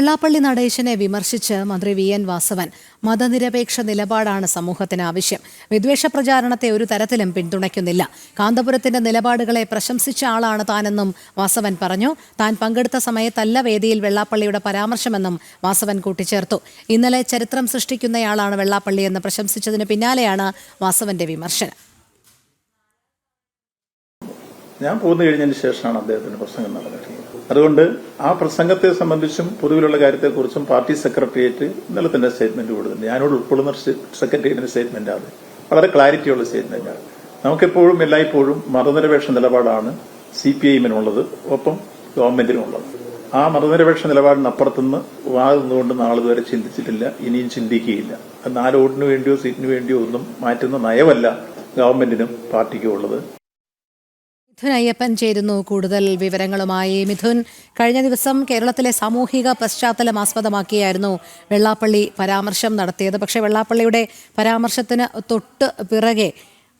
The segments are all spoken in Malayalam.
വെള്ളാപ്പള്ളി നടേശനെ വിമർശിച്ച് മന്ത്രി വി. എൻ. വാസവൻ. മതനിരപേക്ഷ നിലപാടാണ് സമൂഹത്തിന് ആവശ്യം. വിദ്വേഷ പ്രചാരണത്തെ ഒരു തരത്തിലും പിന്തുണയ്ക്കുന്നില്ല. കാന്തപുരത്തിന്റെ നിലപാടുകളെ പ്രശംസിച്ച ആളാണ് താനെന്നും വാസവൻ പറഞ്ഞു. താൻ പങ്കെടുത്ത സമയത്തല്ല വേദിയിൽ വെള്ളാപ്പള്ളിയുടെ പരാമർശമെന്നും വാസവൻ കൂട്ടിച്ചേർത്തു. ഇന്നലെ ചരിത്രം സൃഷ്ടിക്കുന്നയാളാണ് വെള്ളാപ്പള്ളി എന്ന് പ്രശംസിച്ചതിന് പിന്നാലെയാണ് വാസവന്റെ വിമർശനം. ഞാൻ പോന്നു കഴിഞ്ഞതിന് ശേഷമാണ് അദ്ദേഹത്തിന്റെ പ്രസംഗം നടന്നിട്ടുള്ളത്. അതുകൊണ്ട് ആ പ്രസംഗത്തെ സംബന്ധിച്ചും പൊതുവിലുള്ള കാര്യത്തെക്കുറിച്ചും പാർട്ടി സെക്രട്ടേറിയറ്റ് ഇന്നലെ തന്നെ സ്റ്റേറ്റ്മെന്റ് കൊടുത്തിട്ടുണ്ട്. ഞാനോട് ഉൾക്കൊള്ളുന്ന സെക്രട്ടേറിയറ്റിന്റെ സ്റ്റേറ്റ്മെന്റ് ആണ് വളരെ ക്ലാരിറ്റിയുള്ള സ്റ്റേറ്റ്മെന്റാണ്. നമുക്കെപ്പോഴും എല്ലായ്പ്പോഴും മതനിരപേക്ഷ നിലപാടാണ് സി പി ഐഎമ്മിനുള്ളത് ഒപ്പം ഗവൺമെന്റിനുള്ളത്. ആ മതനിരപേക്ഷ നിലപാടിനപ്പുറത്തുനിന്ന് വാതുന്നുകൊണ്ട് നാളിതുവരെ ചിന്തിച്ചിട്ടില്ല ഇനിയും ചിന്തിക്കുകയില്ല. അത് നാല് വേണ്ടിയോ സീറ്റിനു വേണ്ടിയോ ഒന്നും മാറ്റുന്ന നയമല്ല ഗവൺമെന്റിനും പാർട്ടിക്കും ഉള്ളത്. മിഥുൻ അയ്യപ്പൻ ചേരുന്നു കൂടുതൽ വിവരങ്ങളുമായി. മിഥുൻ കഴിഞ്ഞ ദിവസം കേരളത്തിലെ സാമൂഹിക പശ്ചാത്തലം ആസ്പദമാക്കിയായിരുന്നു വെള്ളാപ്പള്ളി പരാമർശം നടത്തിയത്. പക്ഷേ വെള്ളാപ്പള്ളിയുടെ പരാമർശത്തിന് തൊട്ട് പിറകെ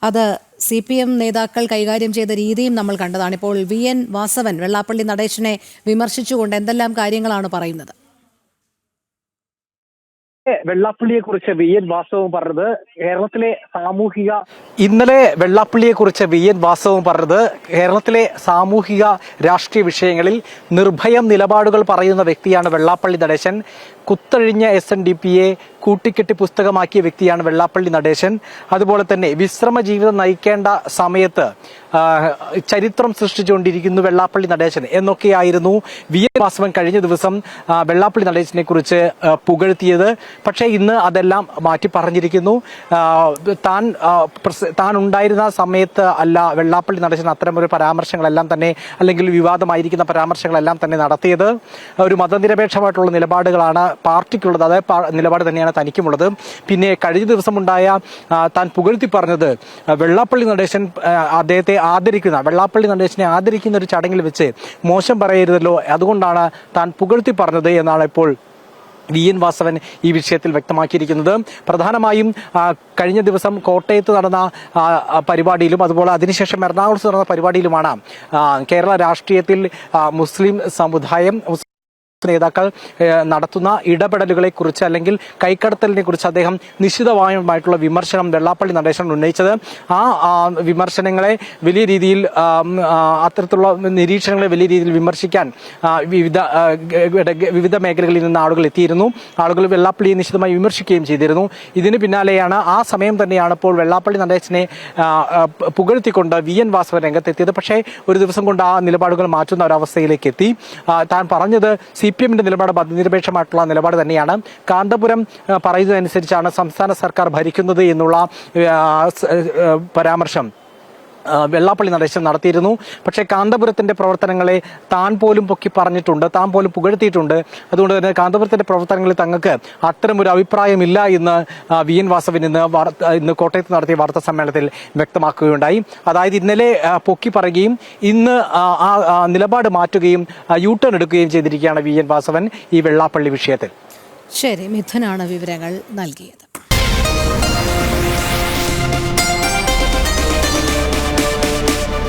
അത് സി പി എം നേതാക്കൾ കൈകാര്യം ചെയ്ത രീതിയും നമ്മൾ കണ്ടതാണ്. ഇപ്പോൾ വി എൻ വാസവൻ വെള്ളാപ്പള്ളി നടേശനെ വിമർശിച്ചുകൊണ്ട് എന്തെല്ലാം കാര്യങ്ങളാണ് പറയുന്നത്? വെള്ളാപ്പള്ളിയെ കുറിച്ച് വി എൻ വാസവും പറഞ്ഞത് കേരളത്തിലെ സാമൂഹിക ഇന്നലെ വെള്ളാപ്പള്ളിയെ കുറിച്ച് വി എൻ വാസവും പറഞ്ഞത് കേരളത്തിലെ സാമൂഹിക രാഷ്ട്രീയ വിഷയങ്ങളിൽ നിർഭയം നിലപാടുകൾ പറയുന്ന വ്യക്തിയാണ് വെള്ളാപ്പള്ളി നടേശൻ. കുത്തഴിഞ്ഞ എസ് എൻ ഡി പിയെ കൂട്ടിക്കെട്ടി പുസ്തകമാക്കിയ വ്യക്തിയാണ് വെള്ളാപ്പള്ളി നടേശൻ. അതുപോലെ തന്നെ വിശ്രമ ജീവിതം നയിക്കേണ്ട സമയത്ത് ചരിത്രം സൃഷ്ടിച്ചുകൊണ്ടിരിക്കുന്നു വെള്ളാപ്പള്ളി നടേശൻ എന്നൊക്കെയായിരുന്നു വി എൻ വാസവൻ കഴിഞ്ഞ ദിവസം വെള്ളാപ്പള്ളി നടേശനെ കുറിച്ച് പുകഴ്ത്തിയത്. പക്ഷേ ഇന്ന് അതെല്ലാം മാറ്റി പറഞ്ഞിരിക്കുന്നു. താൻ താൻ ഉണ്ടായിരുന്ന സമയത്ത് അല്ല വെള്ളാപ്പള്ളി നടേശൻ അത്തരമൊരു പരാമർശങ്ങളെല്ലാം തന്നെ അല്ലെങ്കിൽ വിവാദമായിരിക്കുന്ന പരാമർശങ്ങളെല്ലാം തന്നെ നടത്തിയത്. ഒരു മതനിരപേക്ഷമായിട്ടുള്ള നിലപാടുകളാണ് പാർട്ടിക്കുള്ളത്. അതേ പാ- നിലപാട് തന്നെയാണ് തനിക്കുമുള്ളത്. പിന്നെ കഴിഞ്ഞ ദിവസമുണ്ടായ താൻ പുകഴ്ത്തി പറഞ്ഞത് വെള്ളാപ്പള്ളി നടേശൻ അദ്ദേഹത്തെ ആദരിക്കുന്ന വെള്ളാപ്പള്ളി നടേശനെ ആദരിക്കുന്ന ഒരു ചടങ്ങിൽ വെച്ച് മോശം പറയരുതല്ലോ. അതുകൊണ്ടാണ് താൻ പുകഴ്ത്തി പറഞ്ഞത് എന്നാണ് ഇപ്പോൾ വി എൻ വാസവൻ ഈ വിഷയത്തിൽ വ്യക്തമാക്കിയിരിക്കുന്നത്. പ്രധാനമായും കഴിഞ്ഞ ദിവസം കോട്ടയത്ത് നടന്ന പരിപാടിയിലും അതുപോലെ അതിനുശേഷം എറണാകുളത്ത് നടന്ന പരിപാടിയിലുമാണ് കേരള രാഷ്ട്രീയത്തിൽ മുസ്ലിം സമുദായം നേതാക്കൾ നടത്തുന്ന ഇടപെടലുകളെ കുറിച്ച് അല്ലെങ്കിൽ കൈക്കടത്തലിനെ കുറിച്ച് അദ്ദേഹം നിശ്ചിതമായിട്ടുള്ള വിമർശനം വെള്ളാപ്പള്ളി നടേശൻ ഉന്നയിച്ചത്. ആ വിമർശനങ്ങളെ വലിയ രീതിയിൽ അത്തരത്തിലുള്ള നിരീക്ഷണങ്ങളെ വലിയ രീതിയിൽ വിമർശിക്കാൻ വിവിധ വിവിധ മേഖലകളിൽ നിന്ന് ആളുകൾ എത്തിയിരുന്നു. ആളുകൾ വെള്ളാപ്പള്ളിയെ നിശ്ചിതമായി വിമർശിക്കുകയും ചെയ്തിരുന്നു. ഇതിന് പിന്നാലെയാണ് ആ സമയം തന്നെയാണ് ഇപ്പോൾ വെള്ളാപ്പള്ളി നടേശനെ പുകഴ്ത്തിക്കൊണ്ട് വി എൻ വാസവൻ രംഗത്തെത്തിയത്. പക്ഷേ ഒരു ദിവസം കൊണ്ട് ആ നിലപാടുകൾ മാറ്റുന്ന ഒരവസ്ഥയിലേക്ക് എത്തി. താൻ പറഞ്ഞത് സി പി എമ്മിന്റെ നിലപാട് മതനിരപേക്ഷമായിട്ടുള്ള നിലപാട് തന്നെയാണ്. കാന്തപുരം പറയുന്നതനുസരിച്ചാണ് സംസ്ഥാന സർക്കാർ ഭരിക്കുന്നത് എന്നുള്ള പരാമർശം. വെള്ളാപ്പള്ളി നടേശൻ നടത്തിയിരുന്നു. പക്ഷേ കാന്തപുരത്തിന്റെ പ്രവർത്തനങ്ങളെ താൻ പോലും പൊക്കി പറഞ്ഞിട്ടുണ്ട് താൻ പോലും പുകഴ്ത്തിയിട്ടുണ്ട്. അതുകൊണ്ട് തന്നെ കാന്തപുരത്തിന്റെ പ്രവർത്തനങ്ങളിൽ തങ്ങൾക്ക് അത്തരമൊരു അഭിപ്രായമില്ല എന്ന് വി. എൻ. വാസവൻ ഇന്ന് ഇന്ന് കോട്ടയത്ത് നടത്തിയ വാർത്താ സമ്മേളനത്തിൽ വ്യക്തമാക്കുകയുണ്ടായി. അതായത് ഇന്നലെ പൊക്കി പറയുകയും ഇന്ന് ആ, നിലപാട് മാറ്റുകയും യൂട്ടേൺ ടേൺ എടുക്കുകയും ചെയ്തിരിക്കുകയാണ് വി. എൻ. വാസവൻ ഈ വെള്ളാപ്പള്ളി വിഷയത്തിൽ. ശരി മിഥുനാണ് വിവരങ്ങൾ നൽകിയത്.